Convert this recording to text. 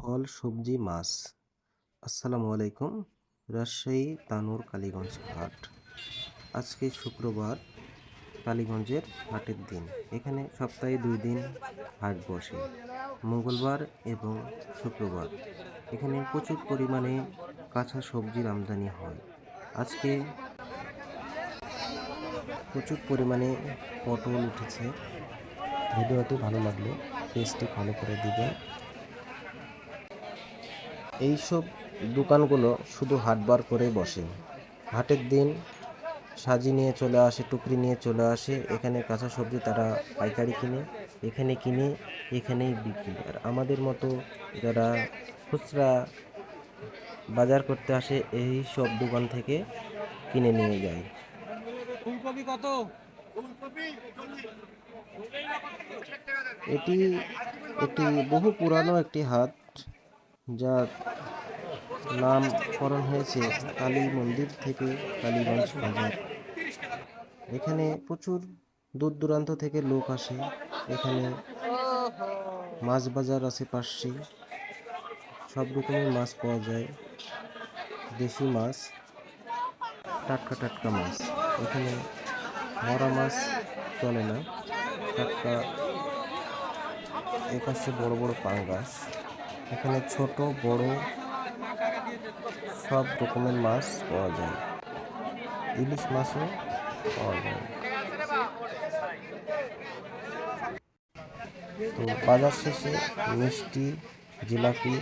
ফল, সবজি, মাছ। আসসালামু আলাইকুম। রাজশাহী তানুর কালীগঞ্জ হাট। আজকে শুক্রবার কালীগঞ্জের হাটের দিন। এখানে সপ্তাহে দুই দিন হাট বসে, মঙ্গলবার এবং শুক্রবার। এখানে প্রচুর পরিমাণে কাঁচা সবজির আমদানি হয়। আজকে প্রচুর পরিমাণে পটল উঠেছে। ভিডিওটি ভালো লাগলে পেজটি ফলো করে দিবেন। এইসব দোকানগুলো শুধু হাটবার করে বসে। হাটের দিন সাজি নিয়ে চলে আসে টুকরি নিয়ে চলে আসে। এখানে কাঁচা সবজি তারা পাইকারি কিনে এখানে কিনে এখানেই বিক্রি। আর আমাদের মতো যারা খুচরা বাজার করতে আসে এই সব দোকান থেকে কিনে নিয়ে যায়। ফুলকপি কত? এটি একটি বহু পুরানো একটি হাট। যার নামকরণ হয়েছে কালী মন্দির থেকে কালীগঞ্জ বাজার। এখানে প্রচুর দূর দূরান্ত থেকে লোক আসে। এখানে মাছ বাজার আছে পাশে। সব রকমের মাছ পাওয়া যায়। দেশি মাছ, টাটকা টাটকা মাছ। এখানে মরা মাছ চলে না। টাটকা এপাশে বড় বড় পাঙ্গাস। এখানে ছোট, বড় সব রকমের মাছ পাওয়া যায়। ইলিশ মাছও পাওয়া যায়। তো বাজার শেষে মিষ্টি, জিলাপি